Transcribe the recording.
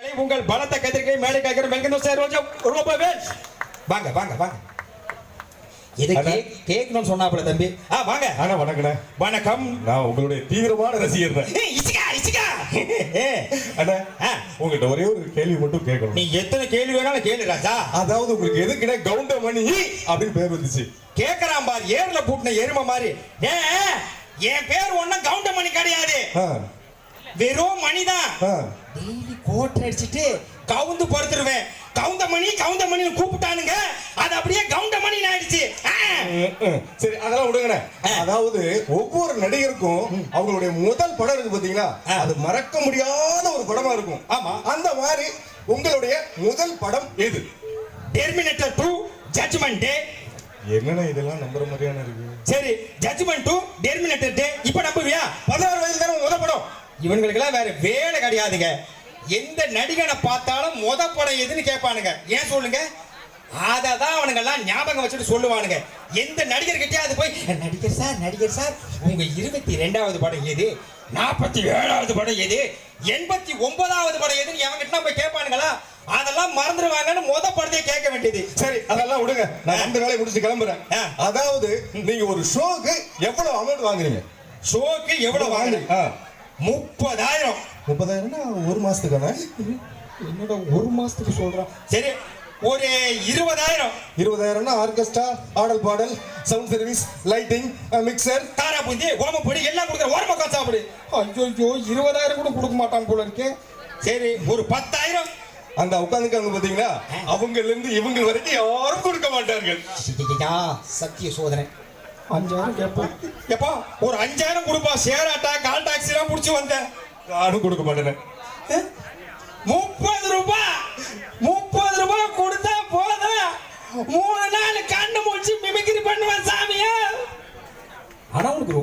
உங்கள் பலத்த கதிர்கை மேடை காய்கிற மெல்கந்தோ சார் ரோஜா ரோபவே வாங்க வாங்க வாங்க. எது அண்ணா. கேக் கேட்கணும்னு சொன்னாப்புல தம்பி. ஆ வாங்க. அண்ணா வணக்கண்ணே. வணக்கம். நான் உங்களுடைய தீவிரமான ரசிகர் இசிகா இசிகா. அண்ணா. உங்ககிட்ட ஒரே ஒரு கேள்வி மட்டும் கேட்கணும். நீ எத்தனை கேள்வி வேணாலும் கேளு ராஜா. அதாவது உங்களுக்கு எதுக்குண்ணே கவுண்டமணி அப்படின்னு பேர் வந்துச்சு. கேக்குறான் பார் ஏர்ல பூட்டின எருமை மாதிரி. ஏன் என் பேர் ஒண்ணும் கவுண்டமணி கிடையாது. ஆ, வெறும் மணிதான். டெய்லி கோட்டை அடிச்சிட்டு கவுந்து படுத்துருவேன். கவுந்தமணி கவுந்தமணி கூப்பிட்டானுங்க. அது அப்படியே கவுண்டமணி ஆயிடுச்சு. ஆ. ம், ம். சரி அதெல்லாம் விடுங்கண்ணே. அதாவது ஒவ்வொரு நடிகருக்கும் அவங்களுடைய முதல் படம் இருக்கு பாத்தீங்களா. அது மறக்க முடியாத ஒரு படமா இருக்கும். ஆமா. அந்த மாதிரி உங்களுடைய முதல் படம் எது? டெர்மினேட்டர் டூ ஜட்ஜ்மெண்ட் டே என்னண்ணே இதெல்லாம் நம்புற மாதிரியான இருக்கு? சரி ஜட்ஜ்மெண்ட் டூ டெர்மினேட்டர் டே இப்ப நம்புவியா பதினாறு வயசு தானே உங்க முதல் படம் இவங்களுக்கெல்லாம் வேற வேலை கிடையாதுங்க. எந்த நடிகனை பார்த்தாலும் முத படம் எதுன்னு கேட்பானுங்க. ஏன் சொல்லுங்க? அதை தான் அவனுங்கெல்லாம் ஞாபகம் வச்சுட்டு சொல்லுவானுங்க. எந்த நடிகர் கிட்டயாவது போய் நடிகர் சார் நடிகர் சார் உங்க இருபத்தி ரெண்டாவது படம் எது? நாற்பத்தி ஏழாவது படம் எது? எண்பத்தி ஒன்பதாவது படம் எதுன்னு எவங்கிட்ட போய் கேட்பானுங்களா? அதெல்லாம் மறந்துடுவாங்கன்னு முத படத்தையே கேட்க வேண்டியது. சரி அதெல்லாம் விடுங்க. நான் அந்த வேலையை முடிச்சு கிளம்புறேன். அதாவது நீங்க ஒரு ஷோக்கு எவ்வளவு அமௌண்ட் வாங்குறீங்க? ஷோக்கு எவ்வளவு வாங்குறீங்க. முப்பதாயிரம். முப்பதாயிரம்னா ஒரு மாசத்துக்கான? என்னோட ஒரு மாசத்துக்கு சொல்றான். சரி ஒரு இருபதாயிரம். இருபதாயிரம்னா ஆர்கெஸ்ட்ரா ஆடல் பாடல் சவுண்ட் சர்வீஸ் லைட்டிங் மிக்சர் தாரா பூந்தி ஓமப்பொடி எல்லாம் கொடுக்குற ஒரு பக்கம் சாப்பிடு. ஐயோ இருபதாயிரம் கூட கொடுக்க மாட்டான் போல இருக்கு. சரி ஒரு பத்தாயிரம். அந்த உட்காந்துக்காங்க பாத்தீங்களா அவங்கல இருந்து இவங்க வரைக்கும் யாரும் கொடுக்க மாட்டார்கள். சத்திய சோதனை. அஞ்சாயிரம் கேட்பேன் எப்பா ஒரு அஞ்சாயிரம் கொடுப்பா. சேராட்டா கால் டாக்ஸி எல்லாம் பிடிச்சி வந்தேன். நானும் கொடுக்க மாட்டேன். முப்பது ரூபாய்.